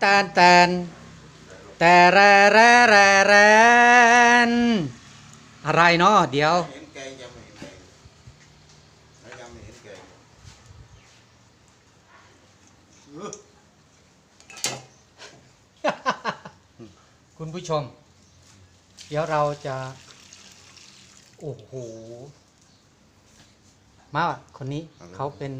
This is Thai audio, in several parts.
แตนแตนแต่แรแรแรแรนอะไรเนาะเดี๋ยว เห็นแกงยังไม่เห็นแกงแล้วยังไม่เห็นแกงเออคุณผู้ชม เดี๋ยวเราจะ โอ้โห มาว่ะคนนี้เขาเป็น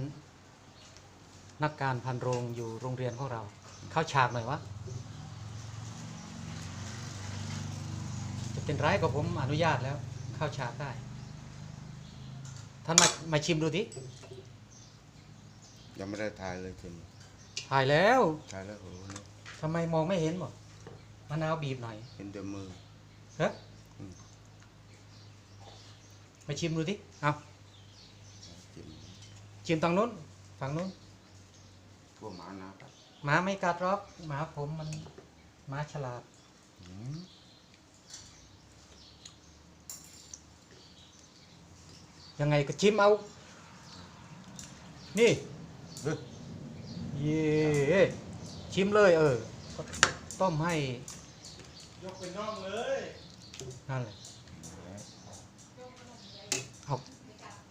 นักการพันโรงอยู่โรงเรียนของเรา เข้าฉากหน่อยวะจะเป็นไรก็ผมอนุญาตแล้ว เข้าฉากได้ ท่านมามาชิมดูดิยังไม่ได้ถ่ายเลยคุณถ่ายแล้วถ่ายแล้วโอ้โหเนี่ยทำไมมองไม่เห็นหมดมะนาวบีบหน่อยเห็นแต่มือเฮ้ยอืม มาชิมดูดิเอาจิ้มชิมตรงนู้นฝั่งนู้นทั่วหมานะครับ หมาไม่กัดหรอกหมาผมมันหมาฉลาดอืมยังไงก็ชิมเอา นี่เฮ้ย เย่ชิมเลยเออก็ต้มให้ยกเป็นน่องเลยนั่นแหละเอา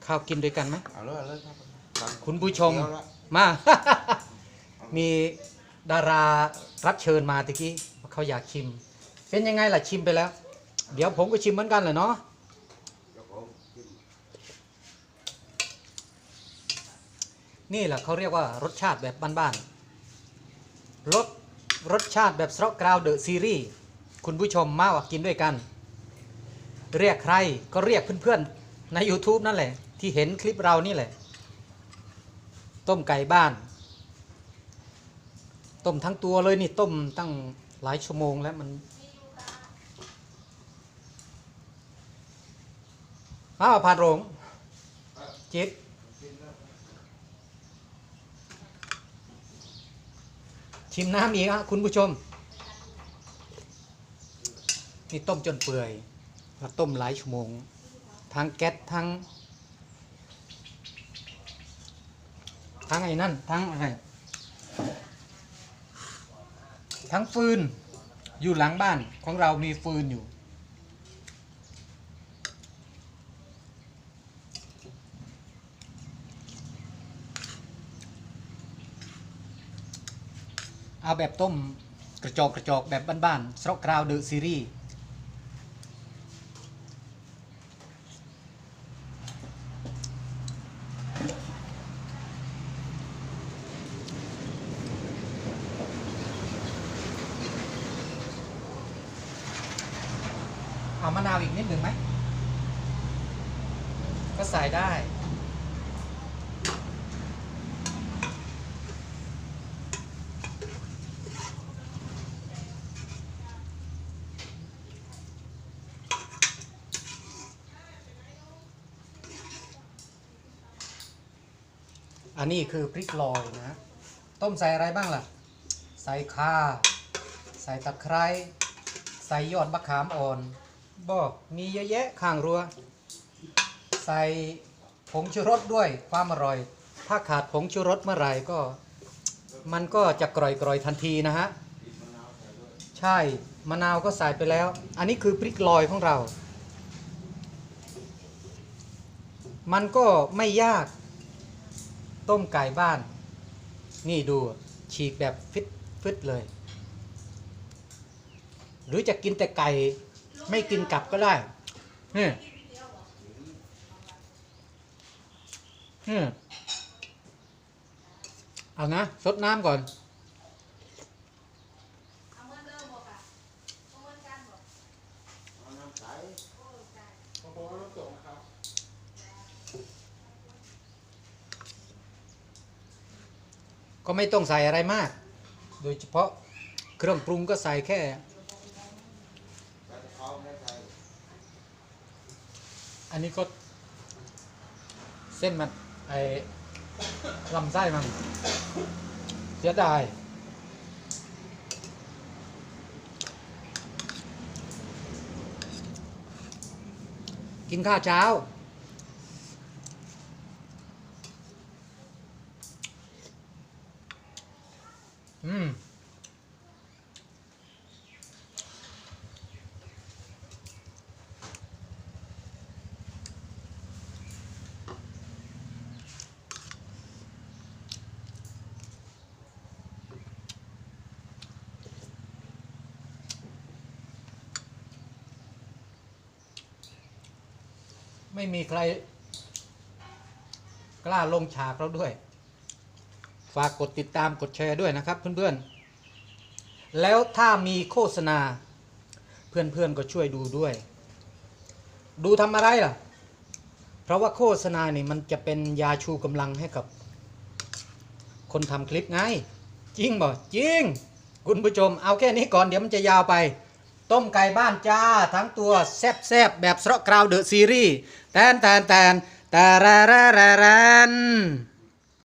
ข้าวกินด้วยกันไหมเอาเลยเอาเลยครับรับคุณผู้ชม เดี๋ยวละ มา มีดารารับเชิญมาตะกี้เขาอยากชิม เป็นยังไงล่ะชิมไปแล้ว เดี๋ยวผมก็ชิมเหมือนกันแหละเนาะนี่แหละเขาเรียกว่ารสชาติแบบบ้านๆรสรสชาติแบบสโตรกราวเดอะซีรีส์คุณผู้ชมมาว่ากินด้วยกัน เรียกใครก็เรียกเพื่อนๆ ใน YouTube นั่นแหละ ที่เห็นคลิปเรานี่แหละ ต้มไก่บ้าน ต้มทั้งตัวเลยนี่ต้มตั้งหลายชั่วโมงแล้วมันอ้าวผ่านโรงจิตชิมน้ำอีกฮะคุณผู้ชม นี่ต้มจนเปื่อยแล้วต้มหลายชั่วโมง ทั้งแก๊สทั้ง ทั้งไอ้นั่น ทั้งอะไร ทั้งฟืนอยู่หลังบ้านของเรามีฟืนอยู่ เอาแบบต้มกระจอกกระจอกแบบบ้านๆสโตรกราวเดอะซีรีส์ เอามะนาวอีกนิดหนึ่งไหม ก็ใส่ได้ อันนี้คือพริกลอยนะ ต้มใส่อะไรบ้างล่ะ ใส่ข่า ใส่ตะไคร้ ใส่ยอดมะขามอ่อน บอกมีเยอะแยะข้างรัว ใส่ผงชูรสด้วยความอร่อย ถ้าขาดผงชูรสเมื่อไหร่ก็ มันก็จะกร่อยกรอยๆทันทีนะฮะ ใช่มะนาวก็ใส่ไปแล้ว อันนี้คือพริกลอยของเรา มันก็ไม่ยาก ต้มไก่บ้าน นี่ดูฉีกแบบฟิตฟิตเลย หรือจะกินแต่ไก่ ไม่กินกลับก็ได้นี่นี่เอานะซดน้ำก่อนเอาง่ะเอาเงินกันบอกเอาน้ำใสโอ้โหน้ำตกครับก็ไม่ต้องใส่อะไรมาก โดยเฉพาะเครื่องปรุงก็ใส่แค่ ใส่ตะเขาไม่ใส่ อันนี้ก็ เส้นมันไอ้ลำไส้มันเสียดายกินข้าวเช้า อืม ไม่มีใคร กล้าลงฉากเราด้วย ฝากกดติดตามกดแชร์ด้วยนะครับเพื่อนๆ แล้วถ้ามีโฆษณา เพื่อนๆก็ช่วยดูด้วย ดูทำอะไรล่ะ เพราะว่าโฆษณานี่มันจะเป็นยาชูกำลังให้กับ คนทำคลิปไง จริงบ่จริง คุณผู้ชมเอาแค่นี้ก่อนเดี๋ยวมันจะยาวไป ต้มไก่บ้านจ้า ทั้งตัวแซ่บๆแบบสระกราวเดอะซีรีส์แตนแตนแตนแต่แรแรแรแรน